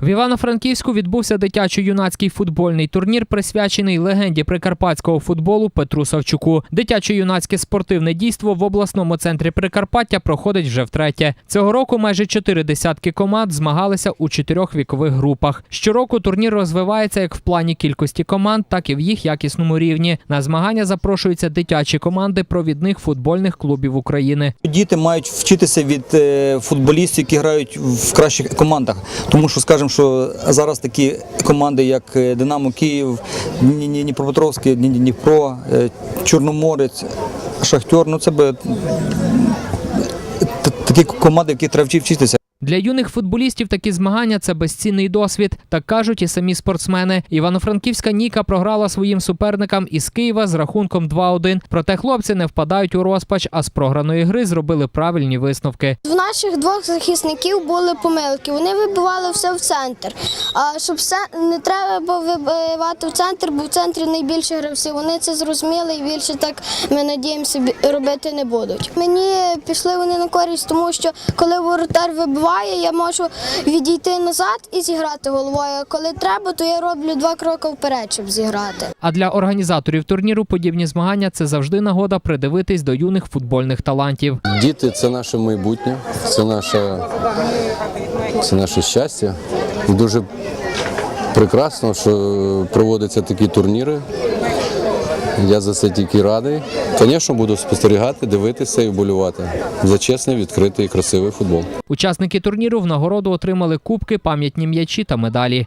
В Івано-Франківську відбувся дитячо-юнацький футбольний турнір, присвячений легенді прикарпатського футболу Петру Савчуку. Дитячо-юнацьке спортивне дійство в обласному центрі Прикарпаття проходить вже втретє. Цього року майже чотири десятки команд змагалися у чотирьох вікових групах. Щороку турнір розвивається як в плані кількості команд, так і в їх якісному рівні. На змагання запрошуються дитячі команди провідних футбольних клубів України. Діти мають вчитися від е, футболістів, які грають в кращих командах. Тому що скажемо, що зараз такі команди, як е, Динамо Київ, Дні- Дні- Дніпропетровський, Дніпро, е, Чорноморець, Шахтер, ну це би такі команди, які треба вчи- вчитися. Для юних футболістів такі змагання це безцінний досвід, так кажуть і самі спортсмени. Івано-Франківська Ніка програла своїм суперникам із Києва з рахунком 2-1. Проте хлопці не впадають у розпач, а з програної гри зробили правильні висновки. В наших двох захисників були помилки. Вони вибивали все в центр. А щоб все не треба вибивати в центр, бо в центрі найбільше гравців. Вони це зрозуміли і більше так ми надіємося робити не будуть. Мені пішли вони на користь, тому що коли воротар вибиває, я можу відійти назад і зіграти головою. Коли треба, то я роблю два кроки вперед, щоб зіграти. А для організаторів турніру подібні змагання це завжди нагода придивитись до юних футбольних талантів. Діти це наше майбутнє, це наше, це наше щастя. Дуже прекрасно, що проводяться такі турніри. Я за це тільки радий. Звісно, буду спостерігати, дивитися і вболювати за чесний, відкритий і красивий футбол. Учасники турніру в нагороду отримали кубки, пам'ятні м'ячі та медалі.